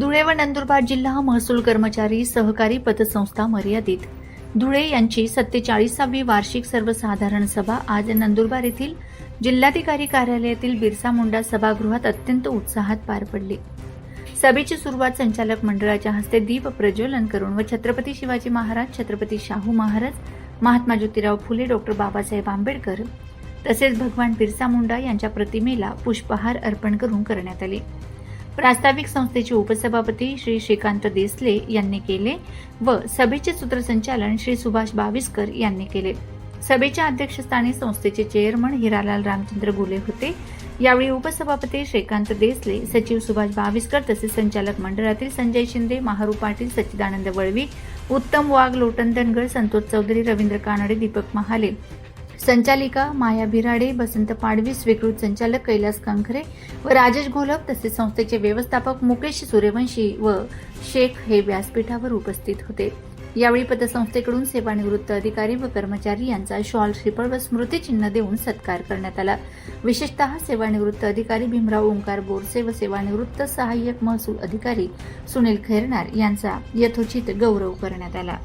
धुळे व नंदुरबार जिल्हा महसूल कर्मचारी सहकारी पतसंस्था मर्यादित. धुळे यांची सत्तेचाळीसावी वार्षिक सर्वसाधारण सभा आज नंदुरबार येथील जिल्हाधिकारी कार्यालयातील बिरसा मुंडा सभागृहात अत्यंत उत्साहात पार पडली. सभेची सुरुवात संचालक मंडळाच्या हस्ते दीप प्रज्वलन करून व छत्रपती शिवाजी महाराज छत्रपती शाहू महाराज महात्मा ज्योतिराव फुले डॉक्टर बाबासाहेब आंबेडकर तसेच भगवान बिरसा मुंडा यांच्या प्रतिमेला पुष्पहार अर्पण करून करण्यात आले. प्रास्ताविक संस्थेचे उपसभापती श्री श्रीकांत देसले यांनी केले व सभेचे सूत्रसंचालन श्री सुभाष बाविस्कर यांनी केले. सभेच्या अध्यक्षस्थानी संस्थेचे चेअरमन हिरालाल रामचंद्र गुले होते. यावेळी उपसभापती श्रीकांत देसले सचिव सुभाष बाविस्कर तसेच संचालक मंडळातील संजय शिंदे महारू पाटील सच्चिदानंद वळवी उत्तम वाघ लोटन धनगर संतोष चौधरी रवींद्र कानडे दीपक महाले संचालिका माया भिराडे बसंत पाडवी स्वीकृत संचालक कैलास कंखरे व राजेश घोलप तसेच संस्थेचे व्यवस्थापक मुकेश सूर्यवंशी व शेख हे व्यासपीठावर उपस्थित होते. यावेळी पतसंस्थेकडून सेवानिवृत्त अधिकारी व कर्मचारी यांचा शॉल श्रीफळ व स्मृतिचिन्ह देऊन सत्कार करण्यात आला. विशेषतः सेवानिवृत्त अधिकारी भीमराव ओंकार बोरसे व सेवानिवृत्त सहाय्यक महसूल अधिकारी सुनील खैरनार यांचा यथोचित गौरव करण्यात आला.